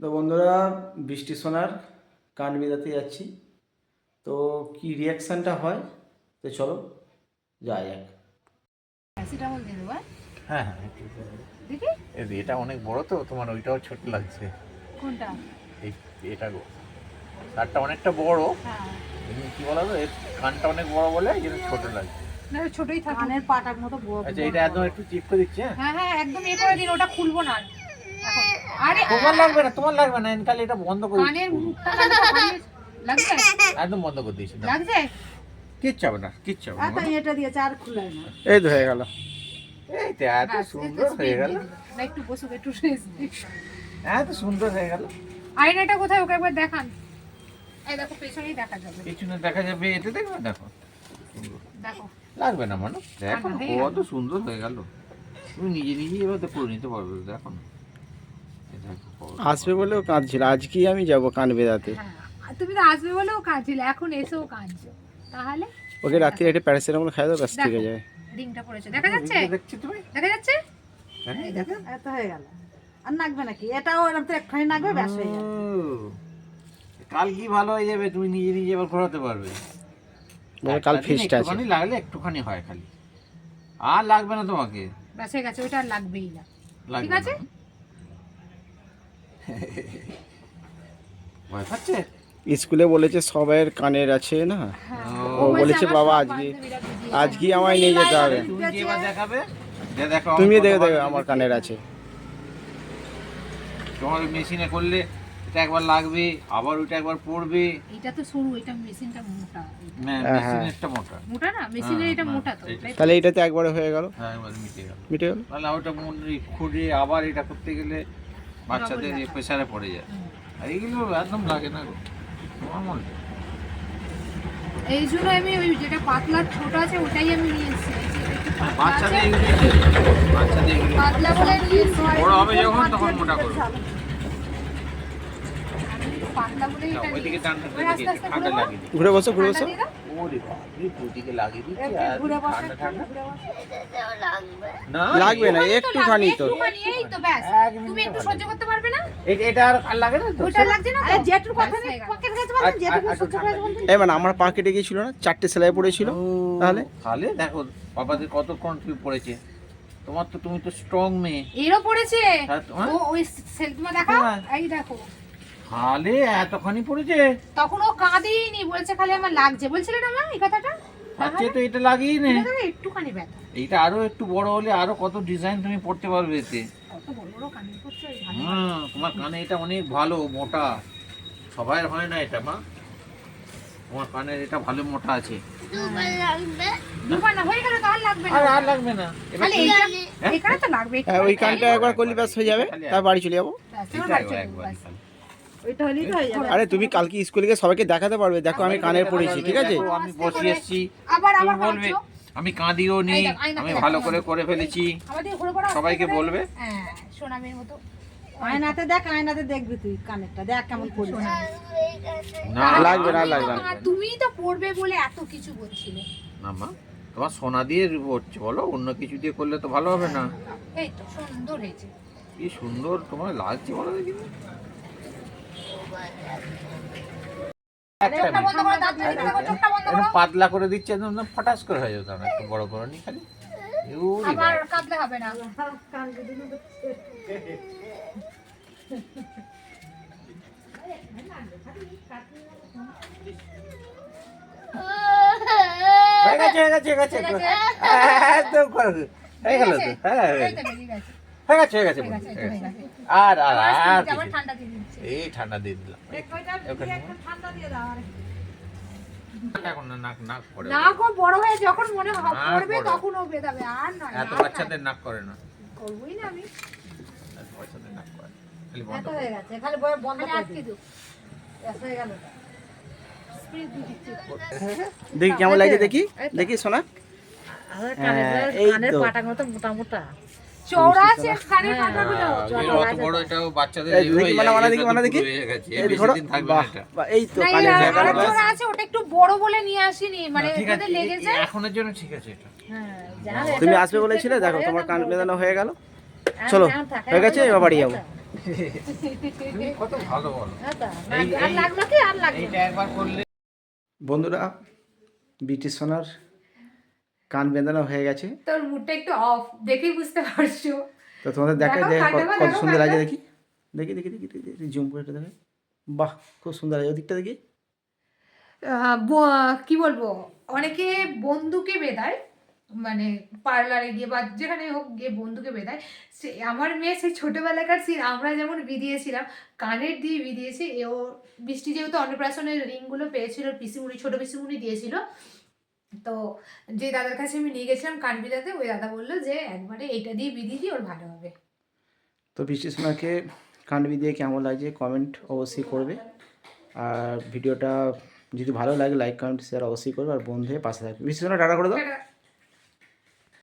তো বন্ধুরা বৃষ্টি সোনার কান বেঁধাতে যাচ্ছি। তো কি রিয়াকশানটা হয়? তো চলো যাই যাক। প্যারাসিটামল দিয়ে দেবো হ্যাঁ? হ্যাঁ দেখি। এটা অনেক বড় তো তোমার ওইটাও ছোট লাগছে। কোনটা? এই এটা গো। তারটা অনেকটা বড়। হ্যাঁ। কি বলো তো এর কানটা অনেক বড় বলে এই জন্য ছোট লাগছে। না ছোটই থাকে। কানের পাটার মতো বড় আচ্ছা এটা একদম একটু চিপ করে দিচ্ছি হ্যাঁ? হ্যাঁ হ্যাঁ একদম এ করে দিন ওটা খুলবো না। আর। তোমার লাগবে না তোমার লাগবে না এটা বন্ধ করে। কানের। মুখটা খালি- একদম বন্ধ করে দিয়েছি লাগছে? কিচ্ছু হবে না কিচ্ছু হবে এত না এটা দিয়েছে আর খুলে না এই তো হয়ে গেল। এই তো এত সুন্দর হয়ে গেল। না একটু বসুক একটু রেস্ট এত সুন্দর হয়ে গেল। আয়নাটা কোথায়? ওকে একবার দেখান। এই দেখো পেছনেই দেখা যাবে। পিছনে দেখা যাবে এটা দেখো। দেখো। লাগবে না মানুষ দেখো না, কত সুন্দর হয়ে গেল। তুমি নিজে নিজেই এবার তো করে নিতে পারবে দেখো না। আসবে বলেও কাঁদছিল। আজকেই আমি যাব কান বেঁধাতে হ্যাঁ তুমি তো আসবে বলেও কাঁদছিলে এখন এসেও কাঁদছো। তাহলে? ওকে রাত্রি একটা প্যারাসিটামল খাই দাও ব্যাস ঠিক দেখো। আছে। রিংটা পড়েছে। দেখা যাচ্ছে? দেখছি তুমি? দেখা যাচ্ছে? হ্যাঁ, এত হয়ে গেল। আর নাকবে নাকি? এটাও এরকম তো একখানি নাকবে ব্যাস হয়ে যাবে কাল কি ভালো হয়ে যাবে তুমি নিজে নিজে এবার ঘোরাতে পারবে। বলে কাল ফিস্ট আছে। একটুখানি লাগলে একটুখানি হয় খালি। আর লাগবে না তোমাকে। ব্যাস হয়ে গেছে ওটা আর লাগবেই না। ঠিক আছে? না। ভয় পাচ্ছে? স্কুলে বলেছে সবাইয়ের কানের আছে না? ও বলেছে বাবা আজকে আজকেই আমায় নিয়ে যেতে হবে। তুমি দেখো দেখে আমার কানের আছে। তোমার মেশিনে করলে এটা একবার লাগবে আবার ওইটা একবার পড়বে। এটা তো সরু এটা মেশিনটা মোটা। হ্যাঁ হ্যাঁ, হ্যাঁ। মোটা। মোটা না? মেশিনের এটা হ্যাঁ, মোটা তো? তাহলে এটাতে একবারে হয়ে গেল? হ্যাঁ এবার মিটে গেল। মিটে গেল? তাহলে ওটা মনে খুঁড়ে আবার এটা করতে গেলে বাচ্চাদের ব্যাপার। প্রেসারে পড়ে যায়। আর এইগুলো একদম লাগে না নর্মাল। এই জন্য আমি ওই যেটা পাতলা ছোট আছে ওটাই আমি নিয়ে এসেছি। এই যে একটু পাতলা বাচ্চাদের বাচ্চাদের পাতলা বলে নিয়ে বড় হবে যখন তখন মোটা করবে। ঘুরে। ঘুরে বসো ঘুরে বসো। ওরে বাপরে দুদিকে লাগিয়ে দিচ্ছি আর ঠান্ডা ঠান্ডা। না লাগবে না একটুখানি তো এই তো ব্যাস। তুমি একটু মিনিট সহ্য করতে পারবে না? এটা আর আর লাগে না তো? ওটা লাগছে না আরে পকেট গেছে সহ্য করে মানে আমার পা কেটে গিয়েছিল না? চারটে সেলাই পড়েছিল তাহলে? তাহলে দেখো বাবাদের কতক্ষণ তুমি পড়েছে। তোমার তো তুমি তো স্ট্রং মেয়ে। এরও পড়েছে? হ্যাঁ? ও ওই সেল তোমার দেখাও? হ্যাঁ। এই দেখো। তাহলে এতখানি পড়েছে। তখন ও কাঁদেইনি বলছে খালি আমার লাগছে। বলছিলে না মা এই কথাটা? আচ্ছা তো এটা লাগিয়ে নে। একটুখানি ব্যথা। এইটা আরও একটু বড় হলে আরও কত ডিজাইন তুমি পড়তে পারবে এতে। কত বড় বড় কানে করছে হ্যাঁ তোমার কানে এটা অনেক ভালো মোটা। সবাই হয় না এটা মা? তোমার কানের এটা ভালো মোটা আছে। দুবার না গেল তো আর লাগবে না। আর লাগবে না। এবার খালি তুমি- এইটা? এখানে তো লাগবে ওই কানটা একবার করলে ব্যাস হয়ে যাবে তার বাড়ি চলে যাব। আরে তুমি কালকে স্কুলে গিয়ে সবাইকে দেখাতে পারবে। দেখো আমি কানের পড়েছি ঠিক আছে? আমি বসে এসেছি। তুমি বলবে আমি কাঁদিও নি আমি ভালো করে করে ফেলেছি। সবাইকে বলবে? হ্যাঁ সোনামের মতো। আয়নাতে দেখ আয়নাতে দেখবি তুই কানেরটা। দেখ কেমন পড়িস না লাগবে না, লাগবে তো- না। তুমিই তো পড়বে বলে এত কিছু বলছিলে। না মা তোমার সোনা দিয়ে হচ্ছে বলো অন্য কিছু দিয়ে করলে তো ভালো হবে না। এই তো সুন্দর হয়েছে। কি সুন্দর তোমার লাগছে বলো দেখি। পাতলা করে দিচ্ছে একদম ফটাস করে হয়ে যেত একটু বড় করে নি খালি। আবার। হবে না। আর আর আর এই ঠান্ডা দিয়ে দিলাম। ঠান্ডা দিয়ে দাও আর এখন না নাক নাক পড়ে। না গো বড় হয়ে যখন মনে হবে না, পড়বে বড়। তখন ও বেদাবে আর নয় এত বাচ্চাদের নাক করে না। নয়। না আমি। এত বাচ্চাদের নাক করে। খালি বন্ধ হয়ে গেছে খালি বয় বন্ধ করে আটকে দিও ব্যাস গেল স্প্রে দিয়ে দিচ্ছি। দেখি কেমন লাগে দেখি? দেখি শোনা। হ্যাঁ, এই কানের তো। পাটার মতো মোটা মোটা। হয়ে মানে মানে মানে হয়ে মানে হ্যাঁ তুমি আসবে বলেছিলে দেখো তোমার কান বেঁধানো হয়ে গেল। চলো হয়ে গেছে এবার বাড়ি যাব। কত ভালো বলো। এই- আর এই- লাগল কি আর লাগল এইটা একবার করলে বন্ধুরা বৃষ্টি সোনার কান বেঁধানো হয়ে গেছে। তোর মুডটা একটু অফ দেখেই বুঝতে পারছ। তো তোমাদের দেখো, কানটা কত- সুন্দর কানটা। দেখি। দেখি দেখি দেখি দেখি জুম করে এটা দেখে। বাহ খুব সুন্দর লাগে ওদিকটা দেখি। কি বলব? অনেকে বন্ধুকে বেদায় মানে পার্লারে গিয়ে বা যেখানে হোক গিয়ে বন্ধুকে বেদায় সে আমার মেয়ে সেই ছোটোবেলাকার সিন আমরা যেমন বিদিয়েছিলাম কানের দিয়ে বিদিয়েছে এও বৃষ্টি যেহেতু অন্নপ্রাশনের রিংগুলো পেয়েছিল পিসিমুনি ছোটো পিসিমুনি দিয়েছিল তো যে দাদার কাছে আমি নিয়ে গেছিলাম কানবিদাতে ওই দাদা বলল যে একবারে এইটা দিয়ে বিধি দিই ওর ভালো হবে। তো বৃষ্টি সোনাকে কানবি দিয়ে কেমন লাগছে কমেন্ট অবশ্যই করবে। আর ভিডিওটা যদি ভালো লাগে লাইক কমেন্ট শেয়ার অবশ্যই করবে। আর বন্ধু হয়ে পাশে থাকবে। বৃষ্টি সোনা টাটা করে দাও। এটা-